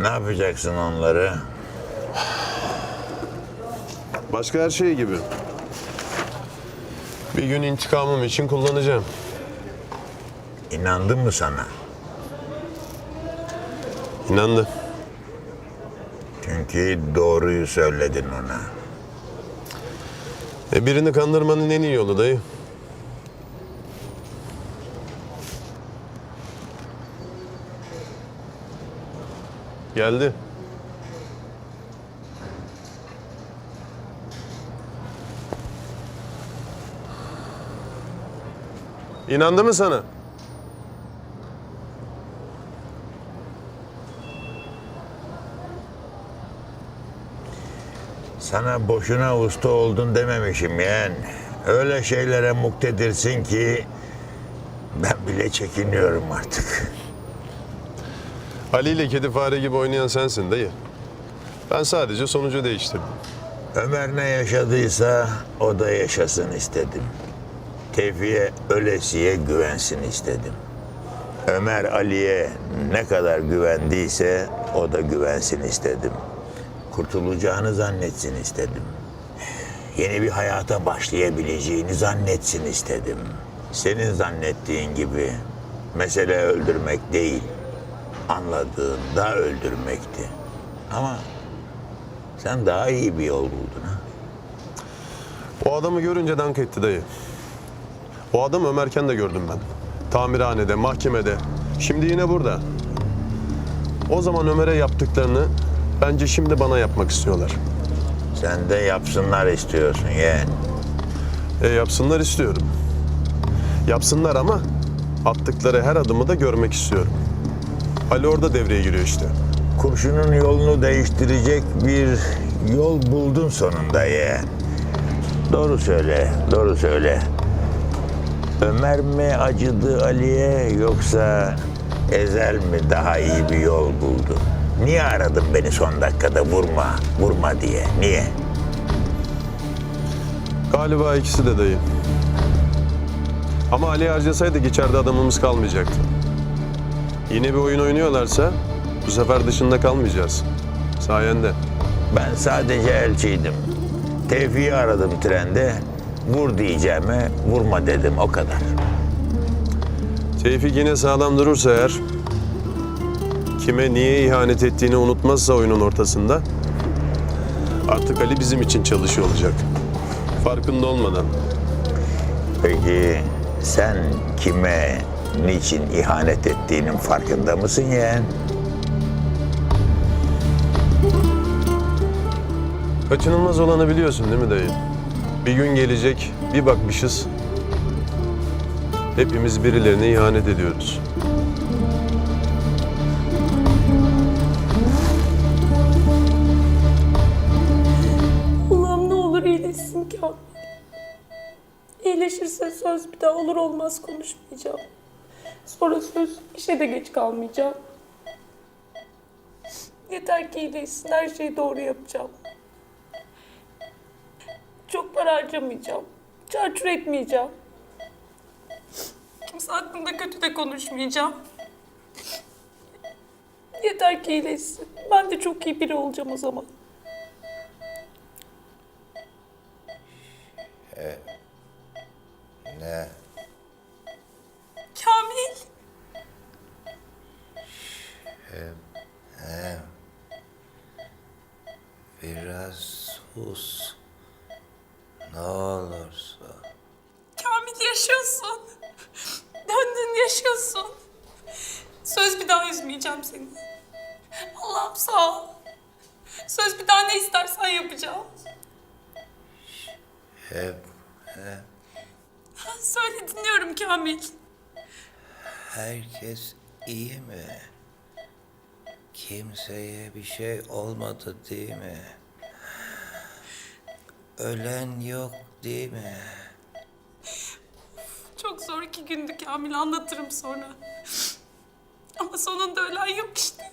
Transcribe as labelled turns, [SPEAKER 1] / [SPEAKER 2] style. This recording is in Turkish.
[SPEAKER 1] Ne yapacaksın onları?
[SPEAKER 2] Başka her şey gibi. Bir gün intikamım için kullanacağım.
[SPEAKER 1] İnandın mı sana?
[SPEAKER 2] İnandı.
[SPEAKER 1] Çünkü doğruyu söyledin ona.
[SPEAKER 2] E birini kandırmanın en iyi yolu dayı. Geldi. İnandı mı sana?
[SPEAKER 1] Sana boşuna usta oldun dememişim yeğen. Öyle şeylere muktedirsin ki ben bile çekiniyorum artık.
[SPEAKER 2] Ali ile kedi fare gibi oynayan sensin dayı. Ben sadece sonucu değiştirdim.
[SPEAKER 1] Ömer ne yaşadıysa o da yaşasın istedim. Tevfi'ye ölesiye güvensin istedim. Ömer Ali'ye ne kadar güvendiyse o da güvensin istedim. Kurtulacağını zannetsin istedim. Yeni bir hayata başlayabileceğini zannetsin istedim. Senin zannettiğin gibi mesele öldürmek değil, anladığında öldürmekti. Ama sen daha iyi bir yol buldun ha.
[SPEAKER 2] O adamı görünce dank etti dayı. O adam Ömerken de gördüm ben. Tamirhanede, mahkemede. Şimdi yine burada. O zaman Ömer'e yaptıklarını bence şimdi bana yapmak istiyorlar.
[SPEAKER 1] Sen de yapsınlar istiyorsun yeğen.
[SPEAKER 2] E yapsınlar istiyorum. Yapsınlar ama attıkları her adımı da görmek istiyorum. Ali orada devreye giriyor işte.
[SPEAKER 1] Kurşunun yolunu değiştirecek bir yol buldun sonunda yeğen. Doğru söyle, doğru söyle. Ömer mi acıdı Ali'ye yoksa Ezel mi daha iyi bir yol buldu? Niye aradın beni son dakikada vurma, vurma diye? Niye?
[SPEAKER 2] Galiba ikisi de dayı. Ama Ali harcasaydık içeride adamımız kalmayacaktı. Yine bir oyun oynuyorlarsa bu sefer dışında kalmayacağız. Sayende.
[SPEAKER 1] Ben sadece elçiydim. Tevfik'i aradım trende. Vur diyeceğime vurma dedim o kadar.
[SPEAKER 2] Tevfik yine sağlam durursa eğer, kime niye ihanet ettiğini unutmazsa oyunun ortasında, artık Ali bizim için çalışıyor olacak. Farkında olmadan.
[SPEAKER 1] Peki sen kime, niçin ihanet ettiğinin farkında mısın yeğen?
[SPEAKER 2] Kaçınılmaz olanı biliyorsun değil mi dayı? Bir gün gelecek, bir bakmışız. Hepimiz birilerine ihanet ediyoruz.
[SPEAKER 3] Allah'ım ne olur iyileşsin Kamil. İyileşirse söz bir daha olur olmaz konuşmayacağım. Sonra söz işe de geç kalmayacağım. Yeter ki iyileşsin her şeyi doğru yapacağım. Çok para harcamayacağım. Çarçur etmeyeceğim. Kimse hakkında kötü de konuşmayacağım. Yeter ki iyileşsin. Ben de çok iyi biri olacağım o zaman.
[SPEAKER 1] Ne?
[SPEAKER 3] Kamil.
[SPEAKER 4] Biraz sus. Ne olursa.
[SPEAKER 3] Kamil yaşıyorsun. Döndün yaşıyorsun. Söz bir daha üzmeyeceğim seni. Allah'ım sağ ol. Söz bir daha ne istersen yapacağım.
[SPEAKER 4] Hep
[SPEAKER 3] Söyle dinliyorum Kamil.
[SPEAKER 4] herkes iyi mi? Kimseye bir şey olmadı değil mi? Ölen yok değil mi?
[SPEAKER 3] Çok zor iki gündü Kamil anlatırım sonra. Ama sonunda ölen yok işte.